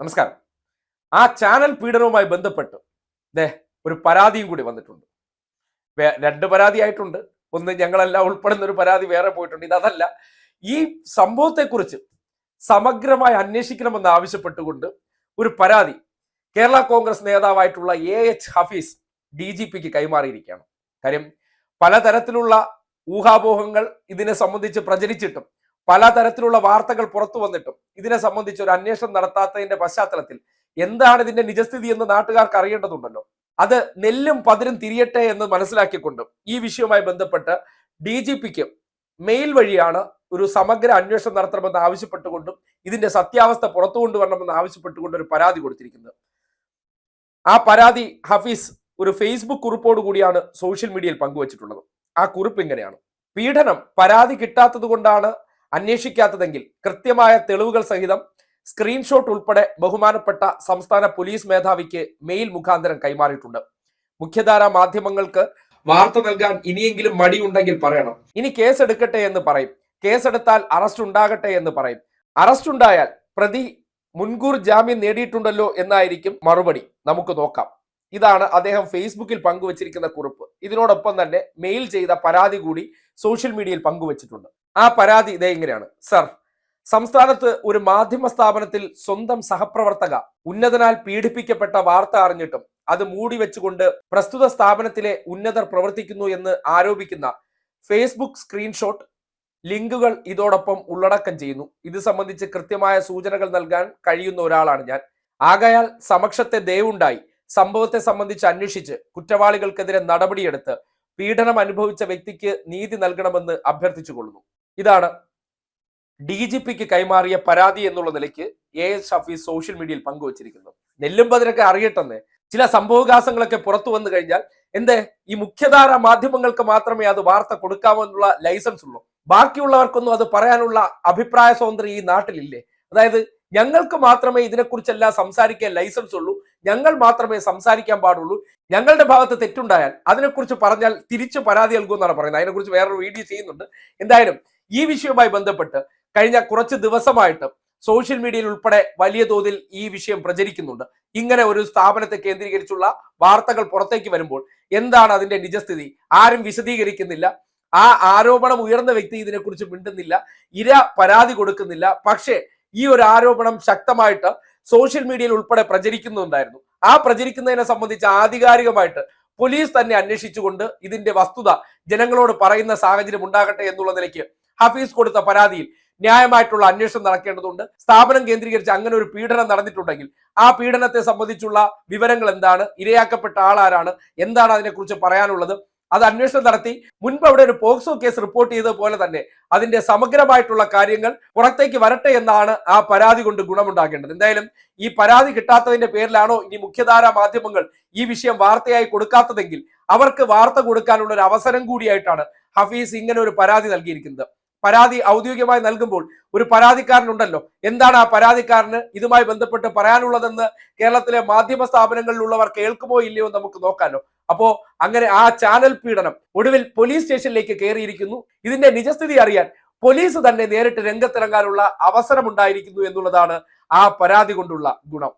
നമസ്കാരം. ആ ചാനൽ പീഡനവുമായി ബന്ധപ്പെട്ട് ദേ ഒരു പരാതിയും കൂടി വന്നിട്ടുണ്ട്. രണ്ട് പരാതി ആയിട്ടുണ്ട്. ഒന്ന് ഞങ്ങളെല്ലാം ഉൾപ്പെടുന്ന ഒരു പരാതി വേറെ പോയിട്ടുണ്ട്. ഇതല്ല ഈ സംഭവത്തെക്കുറിച്ച് സമഗ്രമായി അന്വേഷിക്കണമെന്ന് ആവശ്യപ്പെട്ടുകൊണ്ട് ഒരു പരാതി Kerala Congress നേതാവായിട്ടുള്ള A H Hafeez D G പിക്ക് കൈമാറിയിരിക്കുകയാണ്. കാര്യം പലതരത്തിലുള്ള ഊഹാപോഹങ്ങൾ ഇതിനെ സംബന്ധിച്ച് പ്രചരിച്ചിട്ടും പലതരത്തിലുള്ള വാർത്തകൾ പുറത്തു വന്നിട്ടും ഇതിനെ സംബന്ധിച്ച് ഒരു അന്വേഷണം നടത്താത്തതിന്റെ പശ്ചാത്തലത്തിൽ എന്താണ് ഇതിന്റെ നിജസ്ഥിതി എന്ന് നാട്ടുകാർക്ക് അറിയേണ്ടതുണ്ടല്ലോ. അത് നെല്ലും പതിരും തിരിയട്ടെ എന്ന് മനസ്സിലാക്കിക്കൊണ്ട് ഈ വിഷയവുമായി ബന്ധപ്പെട്ട് ഡി ജി പിക്ക് മെയിൽ വഴിയാണ് ഒരു സമഗ്ര അന്വേഷണം നടത്തണമെന്ന് ആവശ്യപ്പെട്ടുകൊണ്ടും ഇതിന്റെ സത്യാവസ്ഥ പുറത്തു കൊണ്ടുവരണമെന്ന് ആവശ്യപ്പെട്ടുകൊണ്ട് ഒരു പരാതി കൊടുത്തിരിക്കുന്നത്. ആ പരാതി ഹഫീസ് ഒരു ഫേസ്ബുക്ക് കുറിപ്പോട് കൂടിയാണ് സോഷ്യൽ മീഡിയയിൽ പങ്കുവച്ചിട്ടുള്ളത്. ആ കുറിപ്പ് ഇങ്ങനെയാണ്. പീഡനം പരാതി കിട്ടാത്തത് കൊണ്ടാണ് അന്വേഷിക്കാത്തതെങ്കിൽ കൃത്യമായ തെളിവുകൾ സഹിതം സ്ക്രീൻഷോട്ട് ഉൾപ്പെടെ ബഹുമാനപ്പെട്ട സംസ്ഥാന പോലീസ് മേധാവിക്ക് മെയിൽ മുഖാന്തരം കൈമാറിയിട്ടുണ്ട്. മുഖ്യധാരാ മാധ്യമങ്ങൾക്ക് വാർത്ത നൽകാൻ ഇനിയെങ്കിലും മടിയുണ്ടെങ്കിൽ പറയണം. ഇനി കേസ് എടുക്കട്ടെ എന്ന് പറയും. കേസെടുത്താൽ അറസ്റ്റ് ഉണ്ടാകട്ടെ എന്ന് പറയും. അറസ്റ്റ് ഉണ്ടായാൽ പ്രതി മുൻകൂർ ജാമ്യം നേടിയിട്ടുണ്ടല്ലോ എന്നായിരിക്കും മറുപടി. നമുക്ക് നോക്കാം. ഇതാണ് അദ്ദേഹം ഫേസ്ബുക്കിൽ പങ്കുവച്ചിരിക്കുന്ന കുറിപ്പ്. ഇതിനോടൊപ്പം തന്നെ മെയിൽ ചെയ്ത പരാതി കൂടി സോഷ്യൽ മീഡിയയിൽ പങ്കുവച്ചിട്ടുണ്ട്. ആ പരാതി ഇതേ ഇങ്ങനെയാണ്. സർ സംസ്ഥാനത്ത് ഒരു മാധ്യമ സ്ഥാപനത്തിൽ സ്വന്തം സഹപ്രവർത്തക ഉന്നതനാൽ പീഡിപ്പിക്കപ്പെട്ട വാർത്ത അറിഞ്ഞിട്ടും അത് മൂടി വെച്ചുകൊണ്ട് പ്രസ്തുത സ്ഥാപനത്തിലെ ഉന്നതർ പ്രവർത്തിക്കുന്നു എന്ന് ആരോപിക്കുന്ന ഫേസ്ബുക്ക് സ്ക്രീൻഷോട്ട് ലിങ്കുകൾ ഇതോടൊപ്പം ഉള്ളടക്കം ചെയ്യുന്നു. ഇത് സംബന്ധിച്ച് കൃത്യമായ സൂചനകൾ നൽകാൻ കഴിയുന്ന ഒരാളാണ് ഞാൻ. ആകയാൽ സമക്ഷത്തെ ദയവുണ്ടായി സംഭവത്തെ സംബന്ധിച്ച് അന്വേഷിച്ച് കുറ്റവാളികൾക്കെതിരെ നടപടിയെടുത്ത് പീഡനം അനുഭവിച്ച വ്യക്തിക്ക് നീതി നൽകണമെന്ന് അഭ്യർത്ഥിച്ചുകൊള്ളുന്നു. ഇതാണ് ഡി ജി പിക്ക് കൈമാറിയ പരാതി എന്നുള്ള നിലയ്ക്ക് എ എസ് ഷഫി സോഷ്യൽ മീഡിയയിൽ പങ്കുവച്ചിരിക്കുന്നു. നെല്ലും പതിനൊക്കെ അറിയട്ടെന്ന്. ചില സംഭവകാസങ്ങളൊക്കെ പുറത്തു വന്നു കഴിഞ്ഞാൽ എന്തേ? ഈ മുഖ്യധാര മാധ്യമങ്ങൾക്ക് മാത്രമേ അത് വാർത്ത കൊടുക്കാമോ എന്നുള്ള ലൈസൻസ് ഉള്ളൂ. ബാക്കിയുള്ളവർക്കൊന്നും അത് പറയാനുള്ള അഭിപ്രായ സ്വാതന്ത്ര്യം ഈ നാട്ടിലില്ലേ? അതായത് ഞങ്ങൾക്ക് മാത്രമേ ഇതിനെക്കുറിച്ചെല്ലാം സംസാരിക്കാൻ ലൈസൻസ് ഉള്ളൂ. ഞങ്ങൾ മാത്രമേ സംസാരിക്കാൻ പാടുള്ളൂ. ഞങ്ങളുടെ ഭാഗത്ത് തെറ്റുണ്ടായാൽ അതിനെക്കുറിച്ച് പറഞ്ഞാൽ തിരിച്ചു പരാതി നൽകുമെന്നാണ് പറയുന്നത്. അതിനെക്കുറിച്ച് വേറൊരു വീഡിയോ ചെയ്യുന്നുണ്ട്. എന്തായാലും ഈ വിഷയവുമായി ബന്ധപ്പെട്ട് കഴിഞ്ഞ കുറച്ച് ദിവസമായിട്ട് സോഷ്യൽ മീഡിയയിൽ ഉൾപ്പെടെ വലിയ തോതിൽ ഈ വിഷയം പ്രചരിക്കുന്നുണ്ട്. ഇങ്ങനെ ഒരു സ്ഥാപനത്തെ കേന്ദ്രീകരിച്ചുള്ള വാർത്തകൾ പുറത്തേക്ക് വരുമ്പോൾ എന്താണ് അതിന്റെ നിജസ്ഥിതി? ആരും വിശദീകരിക്കുന്നില്ല. ആ ആരോപണം ഉയർന്ന വ്യക്തി ഇതിനെക്കുറിച്ച് മിണ്ടുന്നില്ല. ഇര പരാതി കൊടുക്കുന്നില്ല. പക്ഷേ ഈ ഒരു ആരോപണം ശക്തമായിട്ട് സോഷ്യൽ മീഡിയയിൽ ഉൾപ്പെടെ പ്രചരിക്കുന്നുണ്ടായിരുന്നു. ആ പ്രചരിക്കുന്നതിനെ സംബന്ധിച്ച് ആധികാരികമായിട്ട് പോലീസ് തന്നെ അന്വേഷിച്ചുകൊണ്ട് ഇതിന്റെ വസ്തുത ജനങ്ങളോട് പറയുന്ന സാഹചര്യം ഉണ്ടാകട്ടെ എന്നുള്ള നിലയ്ക്ക് ഹഫീസ് കൊടുത്ത പരാതിയിൽ ന്യായമായിട്ടുള്ള അന്വേഷണം നടക്കേണ്ടതുണ്ട്. സ്ഥാപനം കേന്ദ്രീകരിച്ച് അങ്ങനെ ഒരു പീഡനം നടന്നിട്ടുണ്ടെങ്കിൽ ആ പീഡനത്തെ സംബന്ധിച്ചുള്ള വിവരങ്ങൾ എന്താണ്? ഇരയാക്കപ്പെട്ട ആളാരാണ്? എന്താണ് അതിനെക്കുറിച്ച് പറയാനുള്ളത്? അത് അന്വേഷണം നടത്തി. മുൻപ് അവിടെ ഒരു പോക്സോ കേസ് റിപ്പോർട്ട് ചെയ്തതുപോലെ തന്നെ അതിന്റെ സമഗ്രമായിട്ടുള്ള കാര്യങ്ങൾ പുറത്തേക്ക് വരട്ടെ എന്നാണ് ആ പരാതി കൊണ്ട് ഗുണമുണ്ടാക്കേണ്ടത് എന്തായാലും ഈ പരാതി കിട്ടാത്തതിന്റെ പേരിലാണോ ഇനി മുഖ്യധാര മാധ്യമങ്ങൾ ഈ വിഷയം വാർത്തയായി കൊടുക്കാത്തതെങ്കിൽ അവർക്ക് വാർത്ത കൊടുക്കാനുള്ള ഒരു അവസരം കൂടിയായിട്ടാണ് ഹഫീസ് ഇങ്ങനെ ഒരു പരാതി നൽകിയിരിക്കുന്നത്. പരാതി ഔദ്യോഗികമായി നൽകുമ്പോൾ ഒരു പരാതിക്കാരനുണ്ടല്ലോ. എന്താണ് ആ പരാതിക്കാരന് ഇതുമായി ബന്ധപ്പെട്ട് പറയാനുള്ളതെന്ന് കേരളത്തിലെ മാധ്യമ സ്ഥാപനങ്ങളിലുള്ളവർ കേൾക്കുമോ ഇല്ലയോ നമുക്ക് നോക്കാമല്ലോ അപ്പോ അങ്ങനെ ആ ചാനൽ പീഡനം ഒടുവിൽ പോലീസ് സ്റ്റേഷനിലേക്ക് കയറിയിരിക്കുന്നു. ഇതിന്റെ നിജസ്ഥിതി അറിയാൻ പോലീസ് തന്നെ നേരിട്ട് രംഗത്തിറങ്ങാനുള്ള അവസരമുണ്ടായിരിക്കുന്നു എന്നുള്ളതാണ് ആ പരാതി കൊണ്ടുള്ള ഗുണം.